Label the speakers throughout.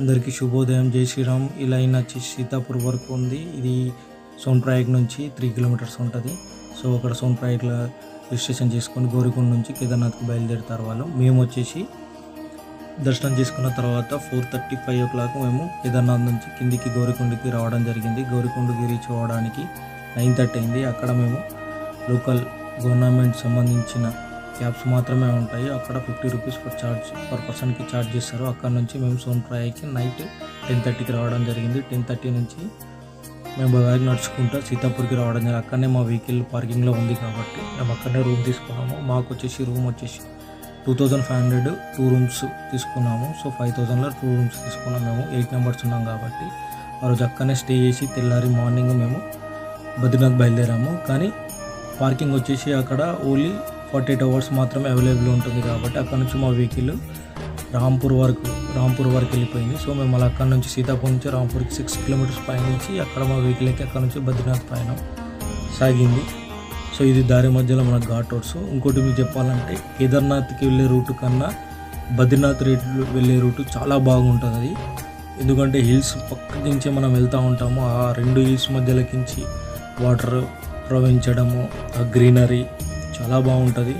Speaker 1: అందరికీ శుభోదయం. జై శ్రీరామ్. ఈ లైన్ వచ్చి సీతాపూర్ వరకు ఉంది. ఇది సోన్ప్రాయగ్ నుంచి త్రీ కిలోమీటర్స్ ఉంటుంది. సో అక్కడ సోన్ప్రాయగ్లో రిజిస్ట్రేషన్ చేసుకొని గోరికొండ నుంచి కేదార్నాథ్కి బయలుదేరుతారు వాళ్ళు. మేము వచ్చేసి దర్శనం చేసుకున్న తర్వాత four thirty five o'clock మేము కేదార్నాథ్ నుంచి కిందికి గౌరికొండకి రావడం జరిగింది. గౌరికొండకి రీచ్ అవ్వడానికి నైన్ థర్టీ అయింది. అక్కడ మేము లోకల్ గవర్నమెంట్ సంబంధించిన క్యాబ్స్ మాత్రమే ఉంటాయి. అక్కడ fifty rupees per charge per పర్సన్కి ఛార్జ్ చేస్తారు. అక్కడ నుంచి మేము సోన్ప్రాయకి నైట్ టెన్ థర్టీకి రావడం జరిగింది. టెన్ థర్టీ నుంచి మేము బ్యాగ్ నడుచుకుంటూ సీతాపూర్కి రావడం జరిగింది. అక్కడనే మా వెహికల్ పార్కింగ్లో ఉంది కాబట్టి మేము అక్కడనే రూమ్ తీసుకున్నాము. మాకు వచ్చేసి రూమ్ వచ్చేసి two thousand five hundred two rooms తీసుకున్నాము. సో ఫైవ్ థౌజండ్లో టూ రూమ్స్ తీసుకున్నాము. మేము ఎయిట్ మెంబర్స్ ఉన్నాం కాబట్టి ఆ రోజు అక్కడనే స్టే చేసి తెల్లారి మార్నింగ్ మేము బద్రీనాథ్ బయలుదేరాము. కానీ పార్కింగ్ వచ్చేసి అక్కడ ఓన్లీ ఫార్టీ ఎయిట్ అవర్స్ మాత్రమే అవైలబుల్ ఉంటుంది కాబట్టి అక్కడ నుంచి మా వెహికల్ రాంపూర్ వరకు రాంపూర్ వరకు వెళ్ళిపోయింది. సో మేము అలా అక్కడ నుంచి సీతాపూర్ నుంచి రాంపూర్కి సిక్స్ కిలోమీటర్స్ పైనుంచి అక్కడ మా వెహికల్ ఎక్కి అక్కడ నుంచి బద్రీనాథ్ పైన సాగింది. సో ఇది దారి మధ్యలో మన ఘాట్ రోడ్స్ ఇంకోటి మీకు చెప్పాలంటే కేదార్నాథ్కి వెళ్ళే రూటు కన్నా బద్రీనాథ్ రేట్ వెళ్ళే రూటు చాలా బాగుంటుంది అది. ఎందుకంటే హిల్స్ పక్క నుంచే మనం వెళ్తూ ఉంటాము. ఆ రెండు హిల్స్ మధ్యలోకించి వాటర్ ప్రవహించడము ఆ గ్రీనరీ చాలా బాగుంటుంది.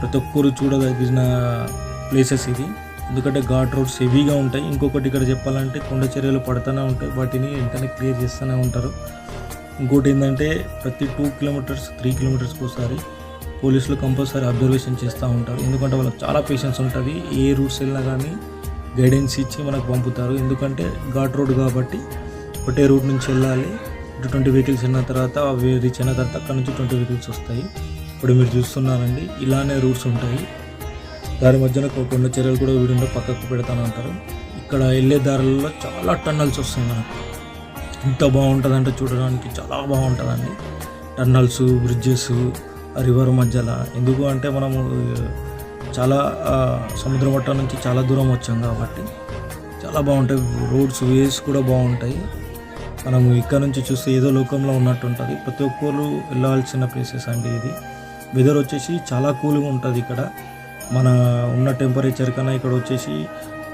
Speaker 1: ప్రతి ఒక్కరు చూడదగిన ప్లేసెస్ ఇది. ఎందుకంటే ఘాట్ రోడ్స్ హెవీగా ఉంటాయి. ఇంకొకటి ఇక్కడ చెప్పాలంటే కొండ చర్యలు పడుతూనే ఉంటాయి. వాటిని వెంటనే క్లియర్ చేస్తూనే ఉంటారు. ఇంకోటి ఏంటంటే ప్రతి టూ కిలోమీటర్స్ త్రీ కిలోమీటర్స్కి ఒకసారి పోలీసులు కంపల్సరీ అబ్జర్వేషన్ చేస్తూ ఉంటారు. ఎందుకంటే వాళ్ళకి చాలా పేషెన్స్ ఉంటుంది. ఏ రూట్స్ వెళ్ళినా కానీ గైడెన్స్ ఇచ్చి మనకు పంపుతారు. ఎందుకంటే ఘాట్ రోడ్ కాబట్టి ఒకటే రూట్ నుంచి వెళ్ళాలి. ట్వంటీ వెహికల్స్ వెళ్ళిన తర్వాత అవి రీచ్ అయిన తర్వాత అక్కడ నుంచి ట్వంటీ వెహికల్స్ వస్తాయి. ఇప్పుడు మీరు చూస్తున్నారండి ఇలానే రూట్స్ ఉంటాయి. దారి మధ్యన ఒక కొండ చర్యలు కూడా వీడియో పక్కకు పెడతాను అంటారు ఇక్కడ వెళ్ళే దారులలో చాలా టన్నల్స్ వస్తాయి మనకు. ఎంత బాగుంటుందంటే చూడడానికి చాలా బాగుంటుందండి. టన్నల్స్ బ్రిడ్జెస్ రివర్ మధ్యలో. ఎందుకు అంటే మనము చాలా సముద్ర మట్టం నుంచి చాలా దూరం వచ్చాం కాబట్టి చాలా బాగుంటాయి. రోడ్స్ వేస్ కూడా బాగుంటాయి. మనం ఇక్కడ నుంచి చూస్తే ఏదో లోకంలో ఉన్నట్టు ఉంటుంది. ప్రతి ఒక్కరు వెళ్ళాల్సిన ప్లేసెస్ అండి ఇది. వెదర్ వచ్చేసి చాలా కూల్గా ఉంటుంది ఇక్కడ. మన ఉన్న టెంపరేచర్ కన్నా ఇక్కడ వచ్చేసి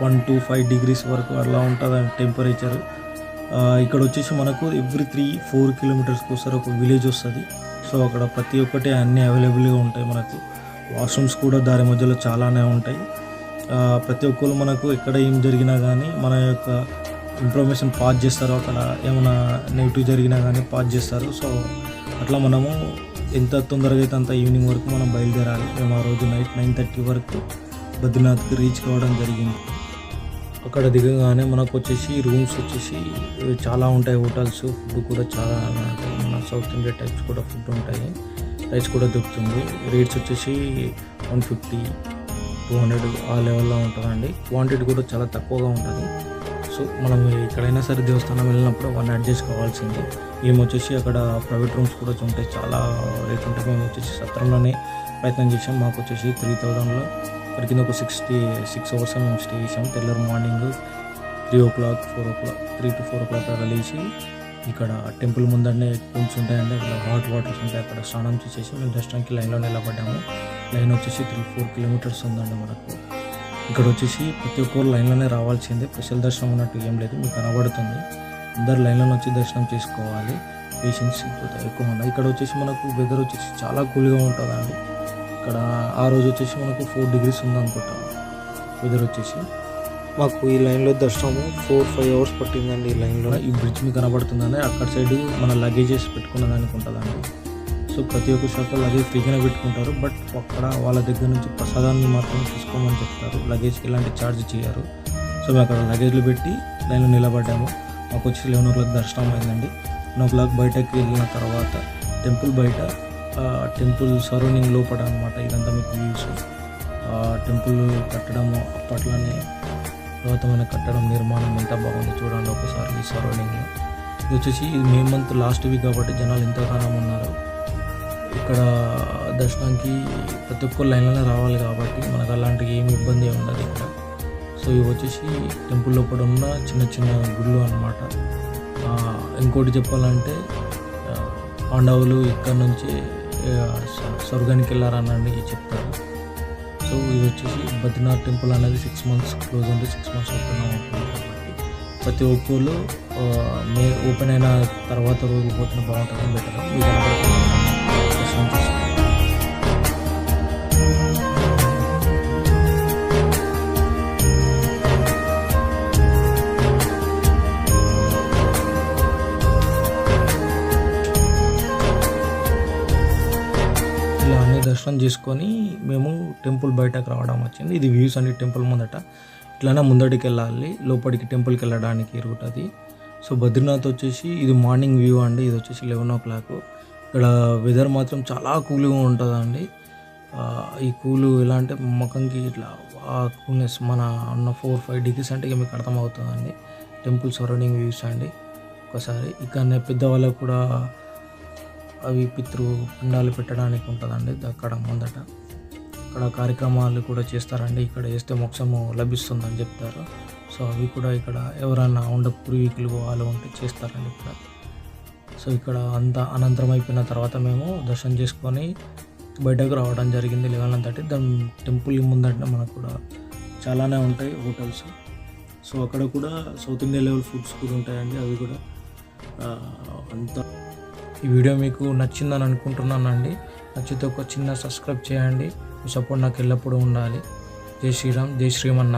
Speaker 1: వన్ టు ఫైవ్ డిగ్రీస్ వరకు అలా ఉంటుంది టెంపరేచర్ ఇక్కడ వచ్చేసి మనకు ఎవ్రీ త్రీ ఫోర్ కిలోమీటర్స్కి ఒకసారి ఒక విలేజ్ వస్తుంది. సో అక్కడ ప్రతి ఒక్కటి అన్నీ అవైలబుల్గా ఉంటాయి మనకు. వాష్రూమ్స్ కూడా దారి మధ్యలో చాలానే ఉంటాయి. ప్రతి ఒక్కరు మనకు ఎక్కడ ఏం జరిగినా కానీ మన యొక్క ఇన్ఫర్మేషన్ పాస్ చేస్తారు. అక్కడ ఏమైనా నెగిటివ్ జరిగినా కానీ పాస్ చేస్తారు. సో అట్లా మనము ఎంత తొందరగా అయితే అంత ఈవినింగ్ వరకు మనం బయలుదేరాలి. మేము ఆ రోజు నైట్ నైన్ థర్టీ వరకు బద్రీనాథ్కి రీచ్ కావడం జరిగింది. అక్కడ దిగగానే మనకు వచ్చేసి రూమ్స్ వచ్చేసి చాలా ఉంటాయి. హోటల్స్ ఫుడ్ కూడా చాలా ఉంటాయి. మన సౌత్ ఇండియా టైప్స్ కూడా ఫుడ్ ఉంటాయి. రైస్ కూడా దొరుకుతుంది. రేట్స్ వచ్చేసి వన్ ఫిఫ్టీ టూ హండ్రెడ్ ఆ లెవెల్లో ఉంటుందండి. క్వాంటిటీ కూడా చాలా తక్కువగా ఉంటుంది. సో మనం ఎక్కడైనా సరే దేవస్థానం వెళ్ళినప్పుడు వన్ అడ్జస్ట్ కావాల్సిందే మేము వచ్చేసి అక్కడ ప్రైవేట్ రూమ్స్ కూడా ఉంటాయి చాలా రేట్ ఉంటాయి మేము వచ్చేసి సత్రంలోనే ప్రయత్నం చేసాం మాకు వచ్చేసి త్రీ థౌజండ్లో అక్కడ కింద ఒక సిక్స్టీ సిక్స్ అవర్స్ మేము స్టే చేసాం తెల్లరు morning three o'clock four o'clock three to four o'clock అక్కడ లేచి ఇక్కడ టెంపుల్ ముందరనే పూల్స్ ఉంటాయండి. అక్కడ హాట్ వాటర్స్ ఉంటాయి. అక్కడ స్నానం చేసేసి మేము దర్శనానికి లైన్లో నిలబడ్డాము. లైన్ వచ్చేసి త్రీ ఫోర్ కిలోమీటర్స్ ఉందండి మనకు. ఇక్కడ వచ్చేసి ప్రతి ఒక్కరు లైన్లోనే రావాల్సిందే. స్పెషల్ దర్శనం అన్నట్టు ఏం లేదు మీకు కనబడుతుంది. అందరు లైన్లో వచ్చి దర్శనం చేసుకోవాలి. పేషెంట్స్ ఎక్కువ ఉన్నాయి. ఇక్కడ వచ్చేసి మనకు వెదర్ వచ్చేసి చాలా కూల్గా ఉంటుందండి. ఇక్కడ ఆ రోజు వచ్చేసి మనకు ఫోర్ డిగ్రీస్ ఉంది అనుకుంటాను వెదర్ వచ్చేసి. మాకు ఈ లైన్లో దర్శనము ఫోర్ ఫైవ్ అవర్స్ పట్టిందండి ఈ లైన్లో. ఈ బ్రిడ్జ్ మీకు కనబడుతుందని అక్కడ సైడ్ మన లగేజెస్ పెట్టుకున్న దానికి ఉంటుందండి. సో ప్రతి ఒక్క షాప్లో లగేజ్ ఫ్రీగానే పెట్టుకుంటారు. బట్ అక్కడ వాళ్ళ దగ్గర నుంచి ప్రసాదాన్ని మాత్రం తీసుకోమని చెప్తారు. లగేజ్కి ఇలాంటి ఛార్జ్ చేయరు. సో మేము అక్కడ లగేజ్లు పెట్టి లైన్లో నిలబడ్డాము. మాకు వచ్చి లెవెన్ ఓ క్లాక్ దర్శనం అయిందండి. లెవెన్ ఓ క్లాక్ బయటకి వెళ్ళిన తర్వాత టెంపుల్ బయట టెంపుల్ సరౌండింగ్ లోపల అనమాట ఇదంతా మీకు వ్యూస్ టెంపుల్ కట్టడము అప్పట్లోనే పురాతనమైన కట్టడం నిర్మాణం ఎంత బాగుంది చూడండి ఒకసారి ఈ సరౌండింగ్లో. ఇది వచ్చేసి ఇది మే మంత్ లాస్ట్ వీక్ కాబట్టి జనాలు ఎంతగానో ఉన్నారు. ఇక్కడ దర్శనానికి ప్రతి ఒక్కరు లైన్లోనే రావాలి కాబట్టి మనకు అలాంటి ఏమి ఇబ్బంది ఉండదు ఇక్కడ. సో ఇవి వచ్చేసి టెంపుల్ లోపల ఉన్న చిన్న చిన్న గుళ్ళు అనమాట ఇంకోటి చెప్పాలంటే పాండవులు ఇక్కడ నుంచి స్వర్గానికి వెళ్ళారని చెప్తారు. సో ఇది వచ్చేసి బద్రీనాథ్ టెంపుల్ అనేది సిక్స్ మంత్స్ క్లోజ్ ఉంది. సిక్స్ మంత్స్ ఓపెన్ అవుతుంది ప్రతి ఒక్కరు మే ఓపెన్ అయిన తర్వాత రోజు పోతున్న బాగుంటుంది బెటర్ ఇలా అన్ని దర్శనం చేసుకొని మేము టెంపుల్ బయటకు రావడం వచ్చింది. ఇది వ్యూస్ అండి టెంపుల్ ముందట. ఇట్లానే ముందటికి వెళ్ళాలి. లోపలికి టెంపుల్కి వెళ్ళడానికి రూట్ అది సో బద్రీనాథ్ వచ్చేసి ఇది మార్నింగ్ వ్యూ అండి. ఇది వచ్చేసి లెవెన్ ఓ క్లాక్ ఇక్కడ వెదర్ మాత్రం చాలా కూల్గా ఉంటుందండి. ఈ కూలు ఎలా అంటే ముఖంకి ఇట్లా ఆ కూల్నెస్ మన ఉన్న ఫోర్ ఫైవ్ డిగ్రీస్ అంటే ఇక మీకు అర్థమవుతుందండి. టెంపుల్ సరౌండింగ్ వ్యూస్ అండి. ఒకసారి ఇక్కడనే పెద్దవాళ్ళకు కూడా అవి పితృ పిండాలు పెట్టడానికి ఉంటుందండి. అక్కడ ముందట అక్కడ కార్యక్రమాలు కూడా చేస్తారండి. ఇక్కడ వేస్తే మోక్షము లభిస్తుందని చెప్తారు. సో అవి కూడా ఇక్కడ ఎవరైనా ఉండ పూర్వీకులు వాళ్ళు ఉంటే చేస్తారండి ఇక్కడ. సో ఇక్కడ అంత అనంతరం అయిపోయిన తర్వాత మేము దర్శనం చేసుకొని బయటకు రావడం జరిగింది లెవెన్ థర్టీ. దాని టెంపుల్ ముందంటే మనకు కూడా చాలానే ఉంటాయి హోటల్స్. సో అక్కడ కూడా సౌత్ ఇండియా లెవెల్ ఫుడ్స్ కూడా ఉంటాయండి అవి కూడా అంత. ఈ వీడియో మీకు నచ్చిందని అనుకుంటున్నానండి నచ్చితే ఒక చిన్న సబ్స్క్రైబ్ చేయండి. మీ సపోర్ట్ నాకు ఎల్లప్పుడూ ఉండాలి. జై శ్రీరామ్ జై శ్రీమన్నా